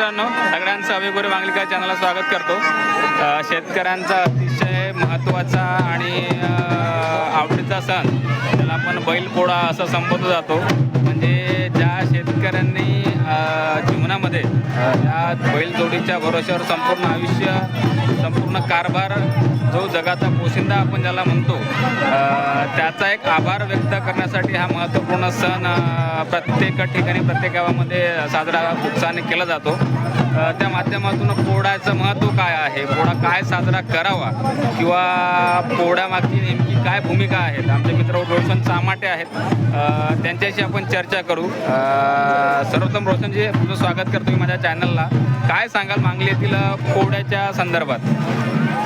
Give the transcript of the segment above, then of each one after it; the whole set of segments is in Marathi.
मित्रांनो सगळ्यांचं अभिगुरे मांगलिका चॅनलला स्वागत करतो. शेतकऱ्यांचा अतिशय महत्त्वाचा आणि आवडीचा सण त्याला आपण बैलपोळा असं संबोधला जातो. म्हणजे ज्या शेतकऱ्यांनी जीवनामध्ये या त्या बैलजोडीच्या भरोश्यावर संपूर्ण आयुष्य संपूर्ण कारभार जो जगाचा पोशिंदा आपण ज्याला म्हणतो त्याचा एक आभार व्यक्त करण्यासाठी हा महत्त्वपूर्ण सण प्रत्येक ठिकाणी प्रत्येक गावामध्ये साजरा उत्साहाने केला जातो. त्या माध्यमातून पोळ्याचं महत्त्व काय आहे? पोळा काय साजरा करावा? किंवा पोळ्यामागची नेमकी काय भूमिका आहेत? आमचे मित्र रोशन चामाटे आहेत. त्यांच्याशी आपण चर्चा करू. सर्वोत्तम रोशन मनापासून जे तुझं स्वागत करतो मी माझ्या चॅनलला. काय सांगाल मांगली येथील पोळ्याच्या संदर्भात?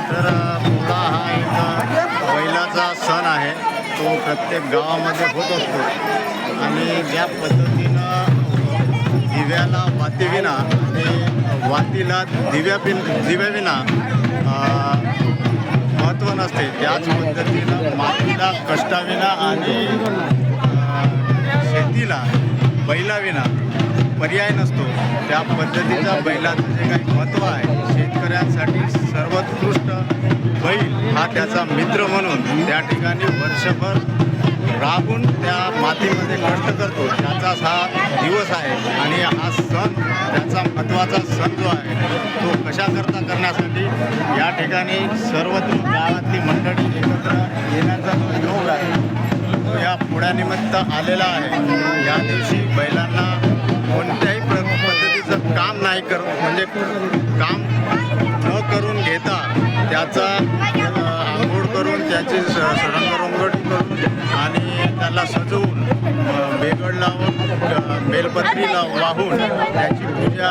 तर पोळा हा एक बैलाचा सण आहे. तो प्रत्येक गावामध्ये होत असतो. आणि ज्या पद्धतीनं दिव्याला वातीविना आणि वातीला दिव्या बिन दिव्याविना महत्त्व नसते. त्याच पद्धतीनं मातीला कष्टाविना आणि शेतीला बैलाविना पर्याय नसतो. त्या पद्धतीचा बैलाचं जे काही महत्त्व आहे शेतकऱ्यांसाठी सर्वोत्कृष्ट बैल हा त्याचा मित्र म्हणून त्या ठिकाणी वर्षभर राबून त्या मातीमध्ये कष्ट करतो. त्याचाच हा दिवस आहे आणि हा सण त्याचा महत्त्वाचा सण जो आहे तो कशाकरता करण्यासाठी या ठिकाणी सर्वत्र गावातली मंडळी एकत्र येण्याचा जो योग आहे तो या पुण्यानिमित्त आलेला आहे. या दिवशी बैलांना कोणत्याही पद्धतीचं काम नाही कर म्हणजे काम न करून घेता त्याचा आंघोळ करून त्याची सडंग रंगरंगोटी करून आणि त्याला सजवून अ, बेगड लावून अ, बेलपत्री लाव वाहून त्याची पूजा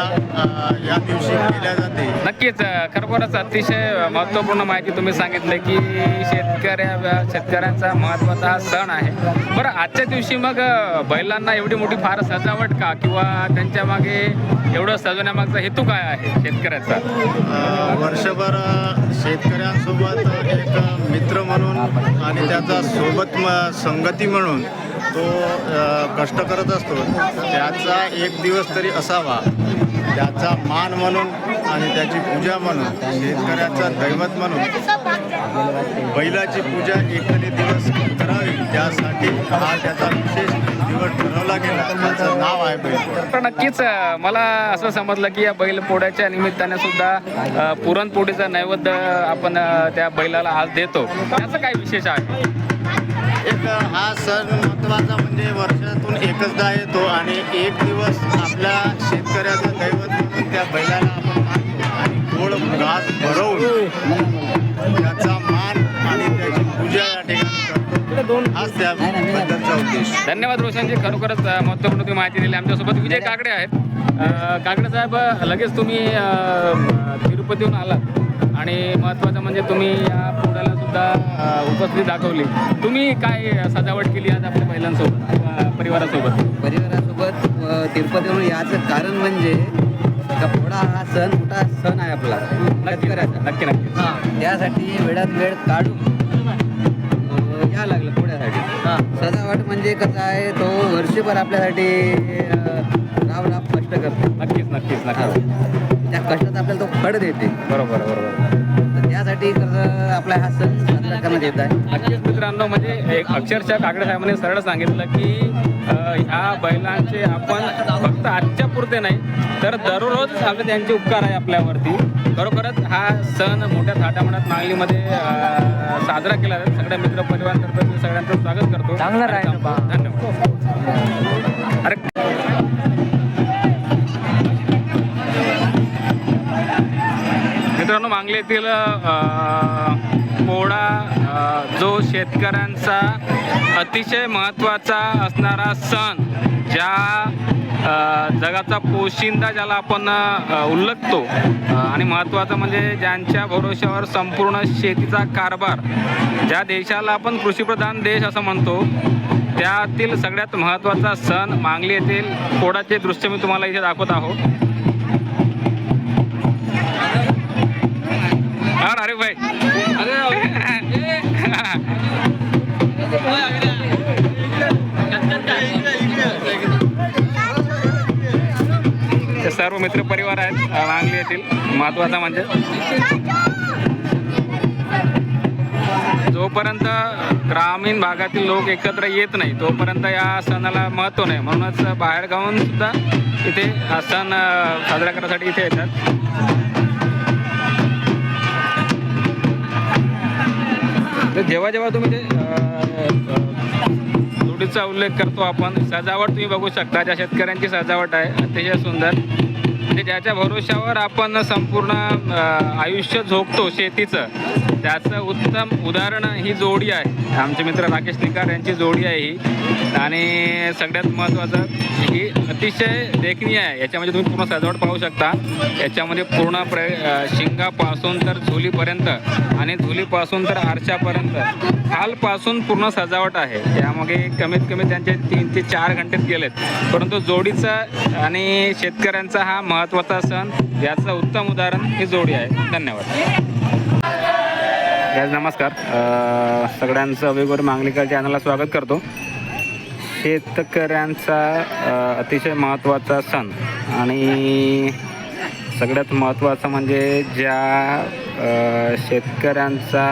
या दिवशी केल्या जाते. नक्कीच खरोखरच अतिशय महत्त्वपूर्ण माहिती तुम्ही सांगितलं की शेतकऱ्या शेतकऱ्यांचा महत्त्वाचा हा सण आहे. बरं आजच्या दिवशी मग बैलांना एवढी मोठी फार सजावट का? किंवा त्यांच्या मागे एवढं सजवण्यामागचा हेतू काय आहे शेतकऱ्याचा? वर्षभर शेतकऱ्यांसोबत एक मित्र म्हणून आणि त्याचा सोबत संगती म्हणून तो कष्ट करत असतो त्याचा एक दिवस तरी असावा. त्याचा मान म्हणून आणि त्याची पूजा म्हणून शेतकऱ्याचा दैवत म्हणून बैलाची पूजा एखादी दिवस करावी त्यासाठी हा त्याचा विशेष दिवस ठरवला गेला. त्याचं नाव आहे बैल तर नक्कीच मला असं समजलं की या बैलपोळ्याच्या निमित्ताने सुद्धा पुरणपोळीचा नैवेद्य आपण त्या बैलाला आज देतो. त्याचं काय विशेष आहे? एक हा सण महत्त्वाचा म्हणजे वर्षातून एकचदा येतो आणि एक दिवस आपल्या शेतकऱ्याचं दैवत म्हणून त्या बैलाला आपण मानतो. आणि गोड घास भरवून त्याचा मान आणि त्याची पूजा या ठिकाणी करतो. हाच त्या बद्दलचा उद्देश. धन्यवाद रोशनजी खरोखरच महत्त्वपूर्ण तुम्ही माहिती दिली. आमच्यासोबत विजय काकडे आहेत. काकडे साहेब लगेच तुम्ही तिरुपतीहून आलात. आणि महत्त्वाचं म्हणजे तुम्ही या पोळ्याला सुद्धा उपस्थिती दाखवली. तुम्ही काय सजावट केली आज आपल्या महिलांसोबत परिवारासोबत? परिवारासोबत तिरुपतीवरून याचं कारण म्हणजे का पोळा हा सण मोठा सण आहे आपला. नक्की शेतकऱ्याचा. नक्की नक्की. त्यासाठी वेळात वेळ काढून यावं लागलं पोळ्यासाठी सजावट म्हणजे कसं आहे तो वर्षभर आपल्यासाठी राव राब कष्ट करतो. नक्कीच नक्कीच नक्कीच. त्या कष्टात आपल्याला तो फळ देते. बरोबर बरोबर. त्यासाठी आपला हा सण साजरा करण्यात येत आहे. नक्कीच मित्रांनो म्हणजे एक अक्षरशः काकडे साहेबांनी सरळ सांगितलं की ह्या बैलांचे आपण फक्त आजच्या पुरते नाही तर दररोज आपले त्यांचे उपकार आहे आपल्यावरती. खरोखरच हा सण मोठ्या थाटामाटात मागलीमध्ये साजरा केला जातो. सगळ्या मित्र परिवारातर्फे मी सगळ्यांचं स्वागत करतो. चांगलं राहिलं बा. धन्यवाद. अरे पोळा जो शेतकऱ्यांचा अतिशय महत्त्वाचा असणारा सण ज्या जगाचा पोशिंदा ज्याला आपण उल्लखतो. आणि महत्त्वाचं म्हणजे ज्यांच्या भरोश्यावर संपूर्ण शेतीचा कारभार ज्या देशाला आपण कृषीप्रधान देश असं म्हणतो त्यातील सगळ्यात महत्त्वाचा सण मांगली येथील पोळाचे दृश्य मी तुम्हाला इथे दाखवत आहोत. हा अरे भाई ते सर्व मित्र परिवार आहेत अ, येथील. महत्त्वाचा म्हणजे जोपर्यंत ग्रामीण भागातील लोक एकत्र येत नाही तोपर्यंत या सणाला महत्त्व नाही. म्हणूनच बाहेर गावून सुद्धा इथे हा सण साजरा करण्यासाठी इथे येतात. जेव्हा जेव्हा तुम्ही ते जोडीचा उल्लेख करतो आपण सजावट तुम्ही बघू शकता ज्या शेतकऱ्यांची सजावट आहे अतिशय सुंदर. म्हणजे ज्याच्या भरोश्यावर आपण संपूर्ण आयुष्य झोपतो शेतीचं त्याचं उत्तम उदाहरण ही जोडी आहे. आमचे मित्र राकेश निकार यांची जोडी आहे ही. आणि सगळ्यात महत्त्वाचं ही अतिशय देखणीय आहे. याच्यामध्ये तुम्ही पूर्ण सजावट पाहू शकता. याच्यामध्ये पूर्ण प्र शिंगापासून तर झुलीपर्यंत आणि झुलीपासून तर आरशापर्यंत. खालपासून पूर्ण सजावट आहे. त्यामागे कमीत कमी त्यांचे तीन ते चार घंटेत गेलेत. परंतु जोडीचा आणि शेतकऱ्यांचा हा महत्त्वाचा सण याचं उत्तम उदाहरण ही जोडी आहे. धन्यवाद. गॅस नमस्कार. सगळ्यांचं वेगवेगळं मांगलिका चॅनलला स्वागत करतो. शेतकऱ्यांचा अतिशय महत्त्वाचा सण आणि सगळ्यात महत्त्वाचं म्हणजे ज्या शेतकऱ्यांचा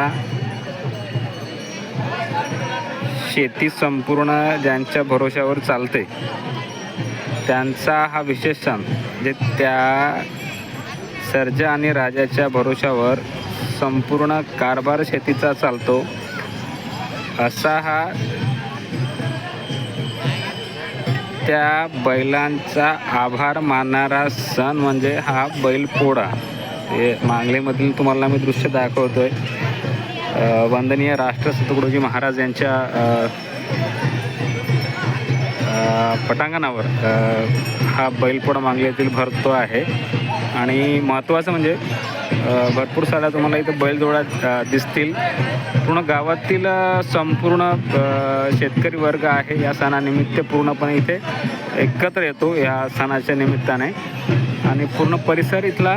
शेती संपूर्ण ज्यांच्या भरोश्यावर चालते त्यांचा हा विशेष सण जे त्या सर्जा आणि राजाच्या भरोशावर संपूर्ण कारभार शेतीचा चालतो. असा हा त्या बैलांचा आभार मानणारा सण म्हणजे हा बैलपोळा हे मांगलेमधील तुम्हाला मी दृश्य दाखवतोय. वंदनीय राष्ट्र सतगुरुजी महाराज यांच्या पटांगणावर हा बैलपोळा मांगलेतील भरतो आहे. आणि महत्त्वाचं म्हणजे भरपूर साऱ्या तुम्हाला इथं बैलजोडा दिसतील. पूर्ण गावातील संपूर्ण शेतकरी वर्ग आहे या सणानिमित्त पूर्णपणे इथे एकत्र येतो या सणाच्या निमित्ताने. आणि पूर्ण परिसर इथला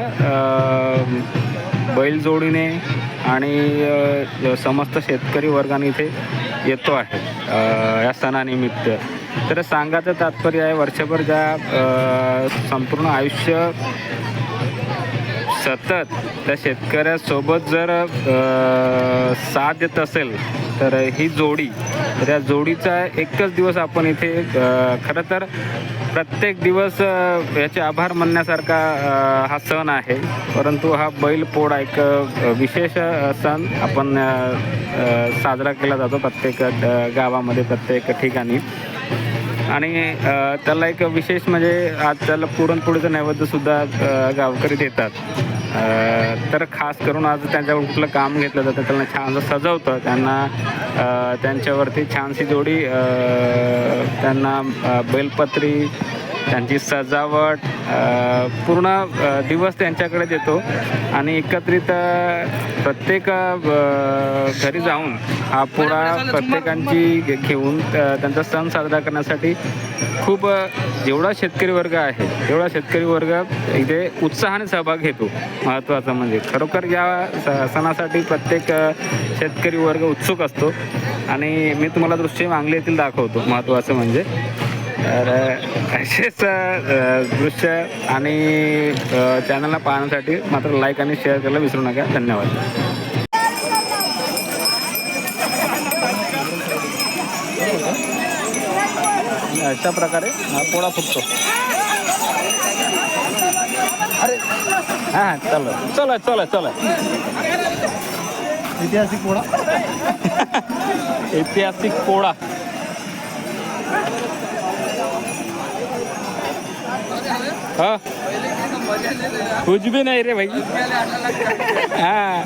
बैलजोडीने आणि समस्त शेतकरी वर्गाने इथे येतो आहे या सणानिमित्त. तर सांगायचं तात्पर्य आहे वर्षभर ज्या संपूर्ण आयुष्य सतत त्या शेतकऱ्यासोबत जर साथ देत असेल तर ही जोडी तर या जोडीचा एकच दिवस आपण इथे खरं तर प्रत्येक दिवस याचे आभार मानण्यासारखा हा सण आहे. परंतु हा बैल पोळा एक विशेष सण आपण साजरा केला जातो प्रत्येक गावामध्ये प्रत्येक ठिकाणी. आणि त्याला एक विशेष म्हणजे आज त्याला पुरणपोळीचं नैवेद्यसुद्धा गावकरी देतात. तर खास करून आज त्यांच्याकडून कुठलं काम घेतलं जातं त्यांना छान सजवतं त्यांना त्यांच्यावरती छानशी जोडी त्यांना बेलपत्री त्यांची सजावट पूर्ण दिवस त्यांच्याकडे देतो. आणि एकत्रित प्रत्येक घरी जाऊन हा पोळा प्रत्येकांची घे- घेऊन त्यांचा सण साजरा करण्यासाठी खूप जेवढा शेतकरी वर्ग आहे तेवढा शेतकरी वर्ग इथे उत्साहाने सहभाग घेतो. महत्त्वाचं म्हणजे खरोखर या स- सणासाठी प्रत्येक शेतकरी वर्ग उत्सुक असतो. आणि मी तुम्हाला दृश्य मांगली येथील दाखवतो. महत्त्वाचं म्हणजे तर असेच दृश्य आणि चॅनलला पाहण्यासाठी मात्र लाईक आणि शेअर करायला विसरू नका. धन्यवाद. अशा प्रकारे हा पोळा फुटतो. हां चला चला चला चला. ऐतिहासिक पोळा. ऐतिहासिक पोळा. हा? कुछ भी नाही रे भाई हा.